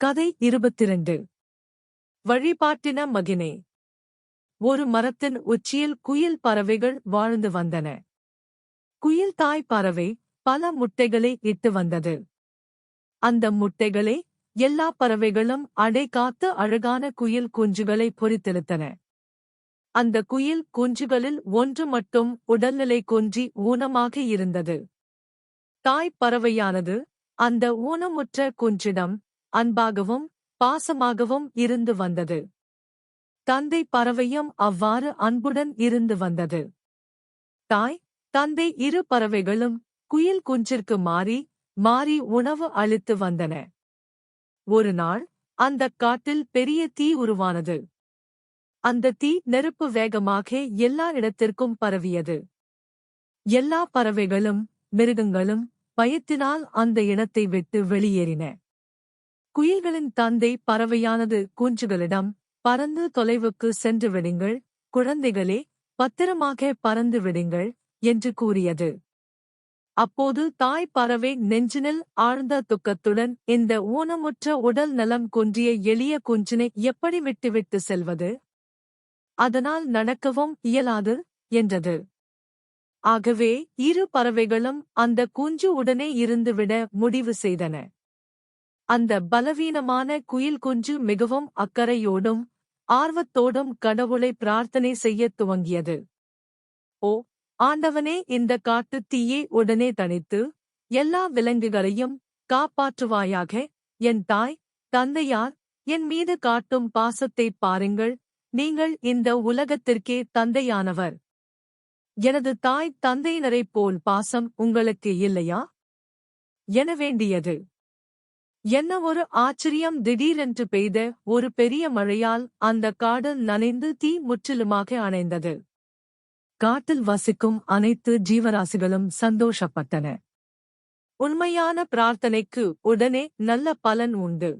கதை இருபத்திரண்டு. வழிபாட்டின மகினே. ஒரு மரத்தின் உச்சியில் குயில் பறவைகள் வாழ்ந்து வந்தன. குயில் தாய் பறவை பல முட்டைகளை இட்டு வந்தது. அந்த முட்டைகளை எல்லா பறவைகளும் அடை காத்து அழகான குயில் குஞ்சுகளை பொறித்தெடுத்தன அந்த குயில் குஞ்சுகளில் ஒன்று மட்டும் உடல்நிலை குன்றி ஊனமாக இருந்தது. தாய் பறவையானது அந்த ஊனமுற்ற குஞ்சிடம் அன்பாகவும் பாசமாகவும் இருந்து வந்தது. தந்தை பறவையும் அவ்வாறு அன்புடன் இருந்து வந்தது. தாய் தந்தை இரு பறவைகளும் குயில் குஞ்சிற்கு மாறி மாறி உணவு அளித்து வந்தன. ஒரு நாள் அந்தக் காட்டில் பெரிய தீ உருவானது. அந்த தீ நெருப்பு வேகமாக எல்லா இடத்திற்கும் பரவியது. எல்லா பறவைகளும் மிருகங்களும் பயத்தினால் அந்த இடத்தை விட்டு வெளியேறின. குயில்களின் தந்தை பறவையானது குஞ்சுகளிடம் பறந்து தொலைவுக்கு சென்று விடுங்கள் குழந்தைகளே பத்திரமாக பறந்து விடுங்கள் என்று கூறியது. அப்போது தாய் பறவை நெஞ்சினில் ஆழ்ந்த துக்கத்துடன் இந்த ஊனமுற்ற உடல் நலம் குன்றிய எளிய குஞ்சினை எப்படி விட்டுவிட்டு செல்வது? அதனால் நடக்கவும் இயலாது என்றது. ஆகவே இரு பறவைகளும் அந்த குஞ்சு உடனே இருந்துவிட முடிவு செய்தன. அந்த பலவீனமான குயில் குஞ்சு மிகவும் அக்கறையோடும் ஆர்வத்தோடும் கடவுளை பிரார்த்தனை செய்யத் துவங்கியது. ஓ ஆண்டவனே இந்த காட்டுத் தீயை உடனே தணித்து எல்லா விலங்குகளையும் காப்பாற்றுவாயாக என் தாய் தந்தையார் என் மீது காட்டும் பாசத்தைப் பாருங்கள் நீங்கள் இந்த உலகத்திற்கே தந்தையானவர். எனது தாய் தந்தையினரைப் போல் பாசம் உங்களுக்கு இல்லையா? என வேண்டியது. என்ன ஒரு ஆச்சரியம் திடீரென்று பெய்த ஒரு பெரிய மழையால் அந்த காடு நனைந்து தீ முற்றிலுமாக அணைந்தது. காட்டில் வசிக்கும் அனைத்து ஜீவராசிகளும் சந்தோஷப்பட்டன. உண்மையான பிரார்த்தனைக்கு உடனே நல்ல பலன் உண்டு.